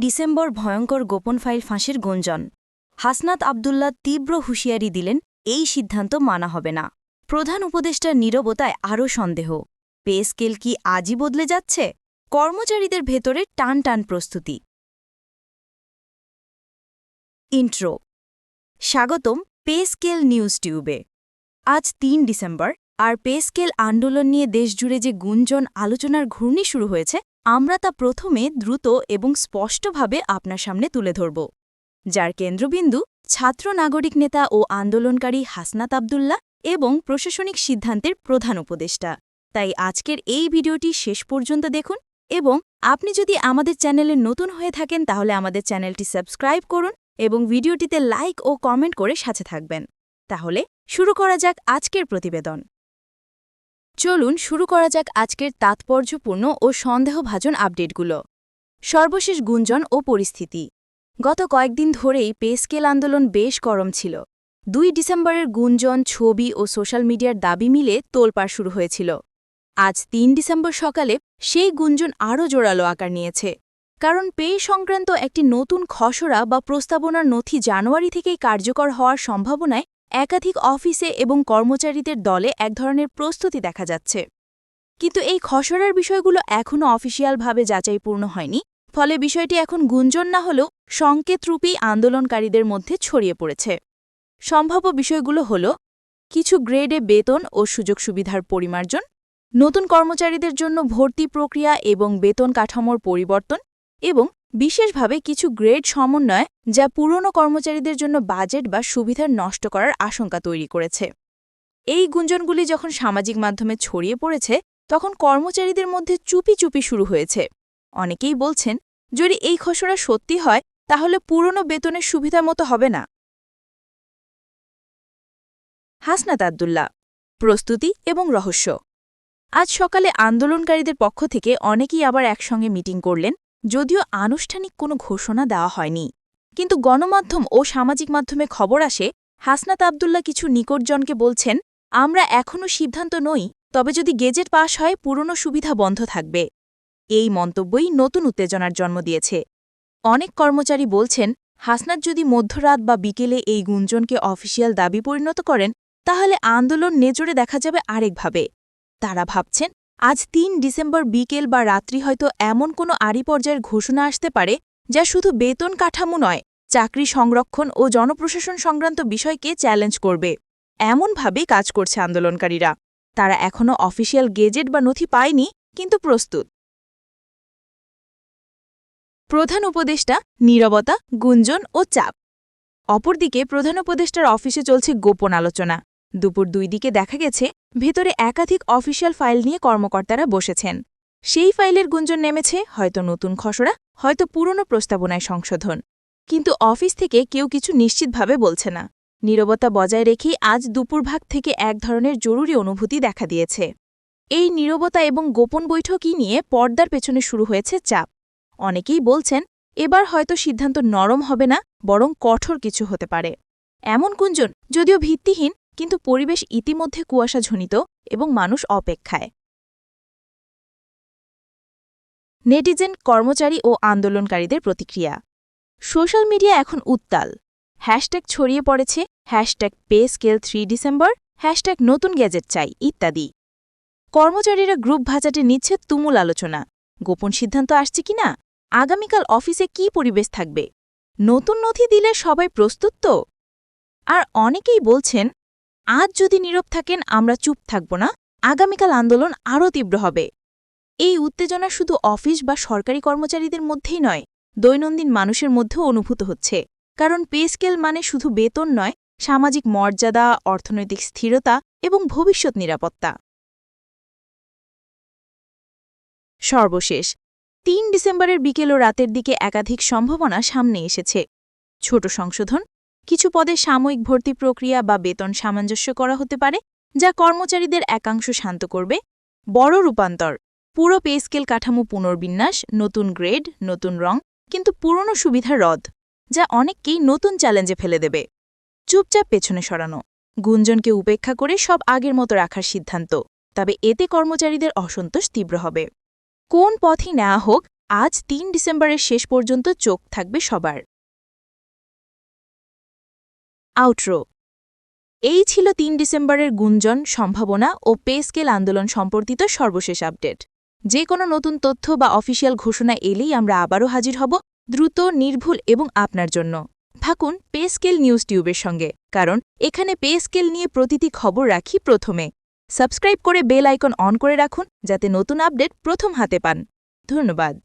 December ভয়ঙ্কর গোপন file ফাঁসের গুঞ্জন। হাসনাত আবদুল্লাহ তীব্র হুঁশিয়ারি দিলেন, এই সিদ্ধান্ত মানা হবে না। প্রধান উপদেষ্টার নীরবতায় আরও সন্দেহ। পে স্কেল কি আজই বদলে যাচ্ছে? কর্মচারীদের ভেতরে টান টান প্রস্তুতি। ইন্ট্রো। স্বাগতম পে স্কেল নিউজ টিউবে। আজ তিন ডিসেম্বর, আর পে স্কেল আন্দোলন নিয়ে দেশজুড়ে যে গুঞ্জন আলোচনার ঘূর্ণি শুরু হয়েছে আমরা তা প্রথমে দ্রুত এবং স্পষ্টভাবে আপনার সামনে তুলে ধরব। যার কেন্দ্রবিন্দু ছাত্র নাগরিক নেতা ও আন্দোলনকারী হাসনাত আবদুল্লাহ এবং প্রশাসনিক সিদ্ধান্তের প্রধান উপদেষ্টা। তাই আজকের এই ভিডিওটি শেষ পর্যন্ত দেখুন এবং আপনি যদি আমাদের চ্যানেলে নতুন হয়ে থাকেন তাহলে আমাদের চ্যানেলটি সাবস্ক্রাইব করুন এবং ভিডিওটিতে লাইক ও কমেন্ট করে সাথে থাকবেন। তাহলে শুরু করা যাক আজকের প্রতিবেদন। চলুন শুরু করা যাক আজকের তাৎপর্যপূর্ণ ও সন্দেহভাজন আপডেটগুলো। সর্বশেষ গুঞ্জন ও পরিস্থিতি। গত কয়েকদিন ধরেই পে স্কেল আন্দোলন বেশ গরম ছিল। দুই ডিসেম্বরের গুঞ্জন, ছবি ও সোশ্যাল মিডিয়ার দাবি মিলে তোলপাড় শুরু হয়েছিল। আজ তিন ডিসেম্বর সকালে সেই গুঞ্জন আরও জোরালো আকার নিয়েছে। কারণ পে সংক্রান্ত একটি নতুন খসড়া বা প্রস্তাবনার নথি জানুয়ারি থেকেই কার্যকর হওয়ার সম্ভাবনায় একাধিক অফিসে এবং কর্মচারীদের দলে এক ধরনের প্রস্তুতি দেখা যাচ্ছে। কিন্তু এই খসড়ার বিষয়গুলো এখনও অফিসিয়ালভাবে যাচাইপূর্ণ হয়নি, ফলে বিষয়টি এখন গুঞ্জন না হলেও সংকেতরূপী আন্দোলনকারীদের মধ্যে ছড়িয়ে পড়েছে। সম্ভাব্য বিষয়গুলো হল, কিছু গ্রেডে বেতন ও সুযোগ সুবিধার পরিমার্জন, নতুন কর্মচারীদের জন্য ভর্তি প্রক্রিয়া এবং বেতন কাঠামোর পরিবর্তন এবং বিশেষভাবে কিছু গ্রেড সমন্বয় যা পুরনো কর্মচারীদের জন্য বাজেট বা সুবিধার নষ্ট করার আশঙ্কা তৈরি করেছে। এই গুঞ্জনগুলি যখন সামাজিক মাধ্যমে ছড়িয়ে পড়েছে, তখন কর্মচারীদের মধ্যে চুপি চুপি শুরু হয়েছে। অনেকেই বলছেন, যদি এই খসড়া সত্যি হয়, তাহলে পুরনো বেতনের সুবিধা মতো হবে না। হাসনাত আবদুল্লাহ, প্রস্তুতি এবং রহস্য। আজ সকালে আন্দোলনকারীদের পক্ষ থেকে অনেকেই আবার একসঙ্গে মিটিং করলেন যদিও আনুষ্ঠানিক কোনো ঘোষণা দেওয়া হয়নি। কিন্তু গণমাধ্যম ও সামাজিক মাধ্যমে খবর আসে, হাসনাত আবদুল্লাহ কিছু নিকটজনকে বলছেন, আমরা এখনও সিদ্ধান্ত নই, তবে যদি গেজেট পাশ হয়, পুরনো সুবিধা বন্ধ থাকবে। এই মন্তব্যই নতুন উত্তেজনার জন্ম দিয়েছে। অনেক কর্মচারী বলছেন, হাসনাত যদি মধ্যরাত বা বিকেলে এই গুঞ্জনকে অফিসিয়াল দাবি পরিণত করেন, তাহলে আন্দোলন নেজরে দেখা যাবে আরেকভাবে। তারা ভাবছেন আজ তিন ডিসেম্বর বিকেল বা রাত্রি হয়তো এমন কোনো আড়ি পর্যায়ের ঘোষণা আসতে পারে যা শুধু বেতন কাঠামো নয়, চাকরি সংরক্ষণ ও জনপ্রশাসন সংক্রান্ত বিষয়কে চ্যালেঞ্জ করবে। এমনভাবেই কাজ করছে আন্দোলনকারীরা। তারা এখনও অফিসিয়াল গেজেট বা নথি পায়নি, কিন্তু প্রস্তুত। প্রধান উপদেষ্টা নীরবতা, গুঞ্জন ও চাপ। অপরদিকে প্রধান উপদেষ্টার অফিসে চলছে গোপন আলোচনা। দুপুর দুই দিকে দেখা গেছে ভেতরে একাধিক অফিসিয়াল ফাইল নিয়ে কর্মকর্তারা বসেছেন। সেই ফাইলের গুঞ্জন নেমেছে, হয়তো নতুন খসড়া, হয়তো পুরনো প্রস্তাবনায় সংশোধন। কিন্তু অফিস থেকে কেউ কিছু নিশ্চিতভাবে বলছে না। নীরবতা বজায় রেখেই আজ দুপুরভাগ থেকে এক ধরনের জরুরি অনুভূতি দেখা দিয়েছে। এই নীরবতা এবং গোপন বৈঠকই নিয়ে পর্দার পেছনে শুরু হয়েছে চাপ। অনেকেই বলছেন, এবার হয়তো সিদ্ধান্ত নরম হবে না, বরং কঠোর কিছু হতে পারে। এমন গুঞ্জন, যদিও ভিত্তিহীন কিন্তু পরিবেশ ইতিমধ্যে কুয়াশাঝনিত এবং মানুষ অপেক্ষায়। নেটিজেন কর্মচারী ও আন্দোলনকারীদের প্রতিক্রিয়া। সোশ্যাল মিডিয়া এখন উত্তাল। হ্যাশট্যাগ ছড়িয়ে পড়েছে, hashtag pay scale three December, hashtag নতুন গ্যাজেট চাই, ইত্যাদি। কর্মচারীরা গ্রুপ ভাজাটে নিচ্ছে তুমুল আলোচনা। গোপন সিদ্ধান্ত আসছে কি না? আগামীকাল অফিসে কি পরিবেশ থাকবে? নতুন নথি দিলে সবাই প্রস্তুত তো? আর অনেকেই বলছেন আজ যদি নীরব থাকেন, আমরা চুপ থাকব না। আগামীকাল আন্দোলন আরও তীব্র হবে। এই উত্তেজনা শুধু অফিস বা সরকারি কর্মচারীদের মধ্যেই নয়, দৈনন্দিন মানুষের মধ্যেও অনুভূত হচ্ছে। কারণ পে স্কেল মানে শুধু বেতন নয়, সামাজিক মর্যাদা, অর্থনৈতিক স্থিরতা এবং ভবিষ্যৎ নিরাপত্তা। সর্বশেষ, তিন ডিসেম্বরের বিকেল ও রাতের দিকে একাধিক সম্ভাবনা সামনে এসেছে। ছোট সংশোধন কিছু পদে সাময়িক ভর্তি প্রক্রিয়া বা বেতন সামঞ্জস্য করা হতে পারে, যা কর্মচারীদের একাংশ শান্ত করবে। বড় রূপান্তর। পুরো পে স্কেল কাঠামো পুনর্বিন্যাস, নতুন গ্রেড, নতুন রং, কিন্তু পুরনো সুবিধা রদ, যা অনেককেই নতুন চ্যালেঞ্জে ফেলে দেবে। চুপচাপ পেছনে সরানো। গুঞ্জনকে উপেক্ষা করে সব আগের মতো রাখার সিদ্ধান্ত, তবে এতে কর্মচারীদের অসন্তোষ তীব্র হবে। কোন পথই নেওয়া হোক, আজ তিন ডিসেম্বরের শেষ পর্যন্ত চোখ থাকবে সবার। আউট্রো। এই ছিল তিন ডিসেম্বরের গুঞ্জন, সম্ভাবনা ও পে স্কেল আন্দোলন সম্পর্কিত সর্বশেষ আপডেট। যে কোনো নতুন তথ্য বা অফিসিয়াল ঘোষণা এলেই আমরা আবারও হাজির হব দ্রুত, নির্ভুল এবং আপনার জন্য। থাকুন পে স্কেল নিউজ টিউবের সঙ্গে, কারণ এখানে পে স্কেল নিয়ে প্রতিটি খবর রাখি প্রথমে। সাবস্ক্রাইব করে বেল আইকন অন করে রাখুন, যাতে নতুন আপডেট প্রথম হাতে পান। ধন্যবাদ।